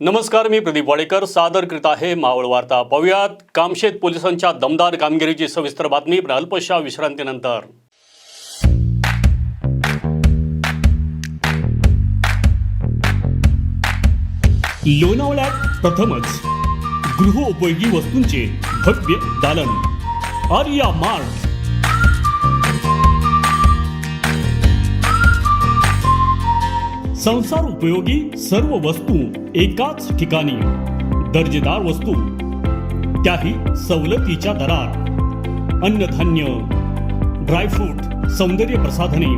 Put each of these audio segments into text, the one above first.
नमस्कार मी प्रदीप वाडेकर. सादर करीत आहे मावळ वार्ता. पाहुयात कामशेत पोलिसांच्या दमदार कामगिरीची सविस्तर बातमी पण अल्पशा विश्रांतीनंतर. लोणावळ्यात प्रथमच गृहोपयोगी वस्तूंचे भव्य दालन. आर्या मार्ट संसार उपयोगी सर्व वस्तू एकाच ठिकाणी. दर्जेदार वस्तू त्याही सवलतीच्या दरात. अन्नधान्य ड्रायफ्रूट सौंदर्य प्रसाधने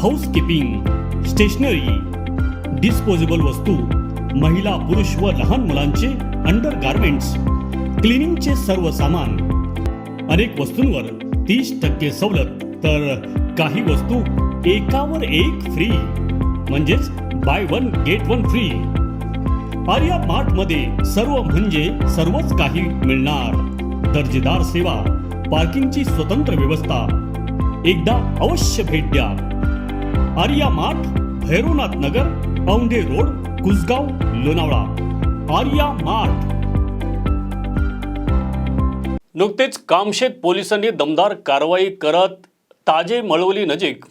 हाऊसकीपिंग स्टेशनरी डिस्पोजेबल वस्तू महिला पुरुष व लहान मुलांचे अंडर गार्मेंट्स क्लिनिंगचे सर्व सामान. अनेक वस्तूंवर तीस टक्के सवलत तर काही वस्तू एकावर एक फ्री म्हणजेच buy one get one free Arya मार्टमध्ये सर्व म्हणजे सर्वच काही मिळणार. दर्जेदार सेवा पार्किंगची स्वतंत्र व्यवस्था. एकदा अवश्य भेट द्या. Arya mart Bhairavnath Nagar Aundhe road Kusgaon Lonavala. Arya mart नुकतेच कामशेत पोलिसांनी दमदार कारवाई करत ताजे मळवली नजीक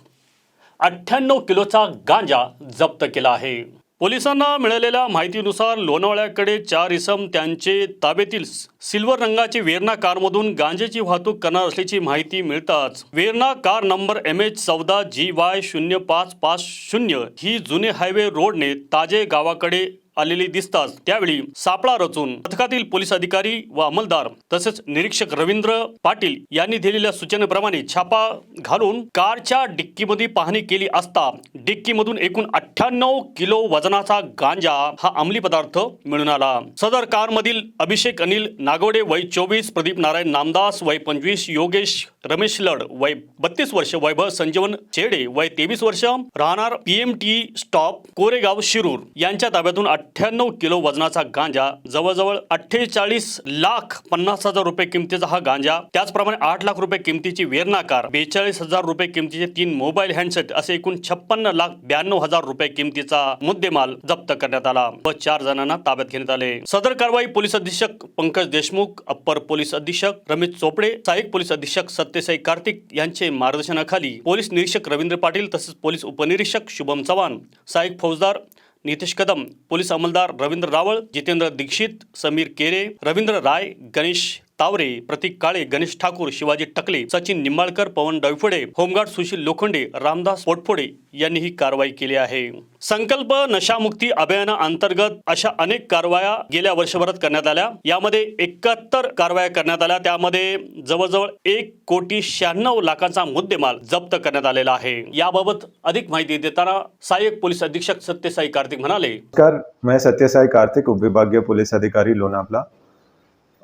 अठ्ठ्याण्णव किलोचा गांजा जप्त केला आहे. पोलिसांना मिळालेल्या माहितीनुसार लोणावळ्याकडे चार इसम त्यांचे ताब्यातील सिल्वर रंगाची वेरना कारमधून गांजेची वाहतूक करणार असल्याची माहिती मिळताच Verna car number M H चौदा जी वाय शून्य पाच पाच शून्य ही जुने हायवे रोडने ताजे गावाकडे आलेली दिसताच त्यावेळी सापळा रचून पथकातील पोलीस अधिकारी व अंमलदार तसेच निरीक्षक रवींद्र पाटील यांनी दिलेल्या सूचनेप्रमाणे छापा घालून कारच्या डिक्कीमध्ये पाहणी केली असता डिक्कीमधून एकूण अठ्ठ्याण्णव किलो वजनाचा गांजा हा अंमली पदार्थ मिळून आला. सदर कारमधील अभिषेक अनिल नागवडे वय चोवीस प्रदीप नारायण नामदास वय पंचवीस योगेश रमेश लड वय बत्तीस वर्ष वैभव संजीवन चेडे वय तेवीस वर्ष राहणार पीएमटी स्टॉप कोरेगाव शिरूर यांच्या ताब्यातून अठ्ठ्याण्णव किलो वजनाचा गांजा जवळजवळ अठ्ठेचाळीस लाख पन्नास हजार रुपये किमतीचा हा गांजा त्याचप्रमाणे आठ लाख रुपये किमतीची वेरनाकार बेचाळीस हजार रुपये किमतीचे तीन मोबाईल हँडसेट असे एकूण छप्पन्न लाख ब्याण्णव हजार रुपये किमतीचा मुद्देमाल जप्त करण्यात आला. व चार जणांना ताब्यात घेण्यात आले. सदर कारवाई पोलीस अधीक्षक पंकज देशमुख अप्पर पोलीस अधीक्षक रमेश चोपडे सहाय्यक पोलीस अधीक्षक सत्यसाई कार्तिक यांचे मार्गदर्शनाखाली पोलीस निरीक्षक रवींद्र पाटील तसेच पोलीस उपनिरीक्षक शुभम चव्हाण सहाय्यक फौजदार नितेश कदम पोलीस अंमलदार रवींद्र रावळ जितेंद्र दीक्षित समीर केरे रवींद्र राय गणेश तावरे प्रतीक काळे गणेश ठाकूर शिवाजी टकले सचिन निंबाळकर पवन डैफोडे होमगार्ड सुशील लोखंडे रामदास पोटफोडे यांनी ही कारवाई केली आहे. संकल्प नशामुक्ती अभियाना अंतर्गत अशा अनेक कारवाया गेल्या वर्षभरात करण्यात आल्या. यामध्ये एकाहत्तर कारवाया करण्यात आल्या. त्यामध्ये जवळजवळ एक कोटी शहाण्णव लाखांचा मुद्देमाल जप्त करण्यात आलेला आहे. याबाबत अधिक माहिती देताना सहाय्यक पोलीस अधीक्षक सत्यसाई कार्तिक म्हणाले. नमस्कार मैं सत्यसाई कार्तिक उपविभागीय पोलीस अधिकारी लोणापला.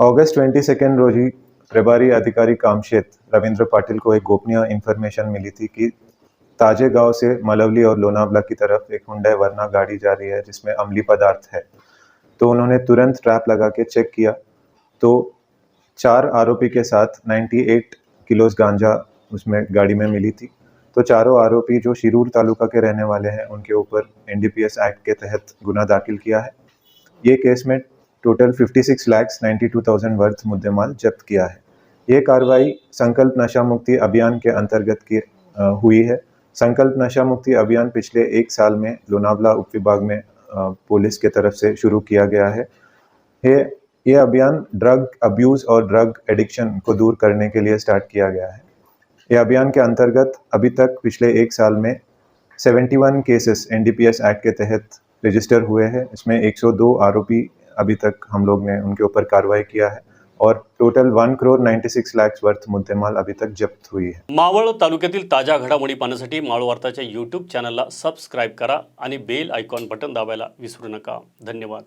अगस्त ट्वेंटी सेकेंड रोजी प्रभारी अधिकारी कामशेत रविंद्र पाटिल को एक गोपनीय इन्फॉर्मेशन मिली थी कि ताजे गाँव से मलवली और लोनावला की तरफ़ एक हुंडई वरना गाड़ी जा रही है, जिसमें अमली पदार्थ है। तो उन्होंने तुरंत ट्रैप लगा के चेक किया। तो चार आरोपी के साथ 98 किलोस गांजा उसमें गाड़ी में मिली थी। तो चारों आरोपी जो शिरूर तालुका के रहने वाले हैं, उनके ऊपर एनडीपीएस एक्ट के तहत गुना दाखिल किया है। ये केस में टोटल 56 लैक्स 92,000 वर्थ मुद्देमाल जब्त किया है। ये कार्रवाई संकल्प नशा मुक्ति अभियान के अंतर्गत की अ, हुई है। संकल्प नशा मुक्ति अभियान पिछले एक साल में लोनावला उप विभाग में अ, पुलिस के तरफ़ से शुरू किया गया है। ये ये अभियान ड्रग अब्यूज़ और ड्रग एडिक्शन को दूर करने के लिए स्टार्ट किया गया है। ये अभियान के अंतर्गत अभी तक पिछले एक साल में 71 केसेस एनडीपीएस एक्ट के तहत रजिस्टर हुए हैं। इसमें 102 आरोपी अभी तक हम लोग ने उनके ऊपर कार्रवाई किया है और total one crore 96 lakhs worth मुद्देमाल अभी तक जप्त हुई है। मावळ तालुक्यातील ताज्या घडामोडी पाहण्यासाठी मावळ वार्ताच्या यूट्यूब चॅनलला सबस्क्राईब करा आणि बेल आयकॉन बटन दाबायला विसरू नका. धन्यवाद.